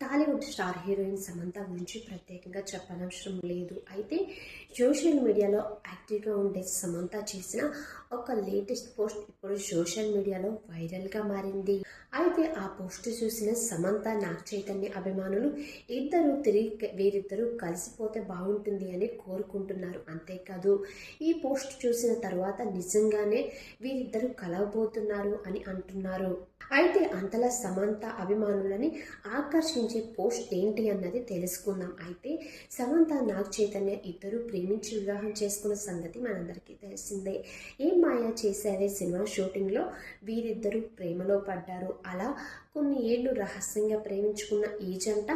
Tollywood star heroine Samantha గురించి ప్రత్యేకంగా చెప్పనవసరం లేదు. అయితే సోషల్ మీడియాలో యాక్టివ్గా ఉండే సమంత చేసిన ఒక లేటెస్ట్ పోస్ట్ ఇప్పుడు సోషల్ మీడియాలో వైరల్గా మారింది. అయితే ఆ పోస్ట్ చూసిన సమంత నాగ్ చైతన్య అభిమానులు ఇద్దరు తిరిగి వీరిద్దరూ కలిసిపోతే బాగుంటుంది అని కోరుకుంటున్నారు. అంతేకాదు ఈ పోస్ట్ చూసిన తర్వాత నిజంగానే వీరిద్దరూ కలవబోతున్నారు అని అంటున్నారు. అయితే అంతలా సమంత అభిమానులని ఆకర్షించే పోస్ట్ ఏంటి అన్నది తెలుసుకుందాం. అయితే సమంత నాగ్ చైతన్య ఇద్దరు ప్రేమించి వివాహం చేసుకున్న సంగతి మనందరికీ తెలిసిందే. ఏం మాయా చేశారే సినిమా షూటింగ్లో? వీరిద్దరూ ప్రేమలో పడ్డారు. అలా కొన్ని ఏళ్ళు రహస్యంగా ప్రేమించుకున్న ఈ జంట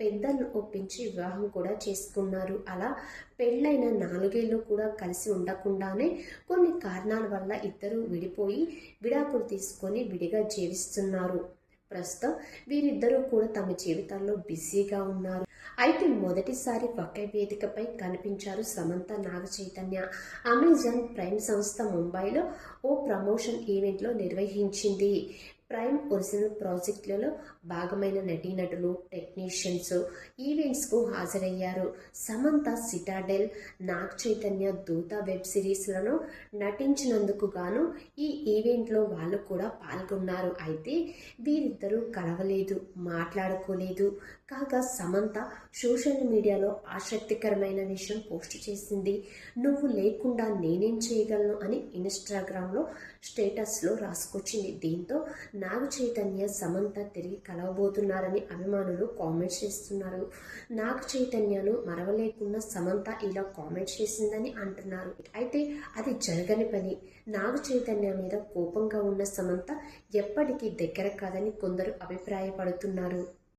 పెద్దలను ఒప్పించి వివాహం కూడా చేసుకున్నారు. అలా పెళ్ళైన నాలుగేళ్ళు కూడా కలిసి ఉండకుండానే కొన్ని కారణాల వల్ల ఇద్దరు విడిపోయి విడాకులు తీసుకొని విడిగా జీవిస్తున్నారు. ప్రస్తుతం వీరిద్దరూ కూడా తమ జీవితాల్లో బిజీగా ఉన్నారు. అయితే మొదటిసారి ఒకే వేదికపై కనిపించారు సమంత నాగ చైతన్య. అమెజాన్ ప్రైమ్ సంస్థ ముంబైలో ఓ ప్రమోషన్ ఈవెంట్లో నిర్వహించింది. ప్రైమ్ ఒరిజినల్ ప్రాజెక్టులలో భాగమైన నటీనటులు టెక్నీషియన్స్ ఈవెంట్స్కు హాజరయ్యారు. సమంత సిటాడెల్ నాగ్ చైతన్య దూత వెబ్ సిరీస్లను నటించినందుకు గాను ఈ ఈవెంట్లో వాళ్ళు కూడా పాల్గొన్నారు. అయితే వీరిద్దరూ కలవలేదు మాట్లాడుకోలేదు. కాగా సమంత సోషల్ మీడియాలో ఆసక్తికరమైన విషయం పోస్ట్ చేసింది. నువ్వు లేకుండా నేనేం చేయగలను అని ఇన్స్టాగ్రామ్లో స్టేటస్లో రాసుకొచ్చింది. దీంతో నాగ చైతన్య సమంత తిరిగి కలవబోతున్నారని అభిమానులు కామెంట్స్ చేస్తున్నారు. నాగ చైతన్యను మరవలేకుండా సమంత ఇలా కామెంట్ చేసిందని అంటున్నారు. అయితే అది జరగని పని. నాగ చైతన్య మీద కోపంగా ఉన్న సమంత ఎప్పటికీ దగ్గర కాదని కొందరు అభిప్రాయపడుతున్నారు.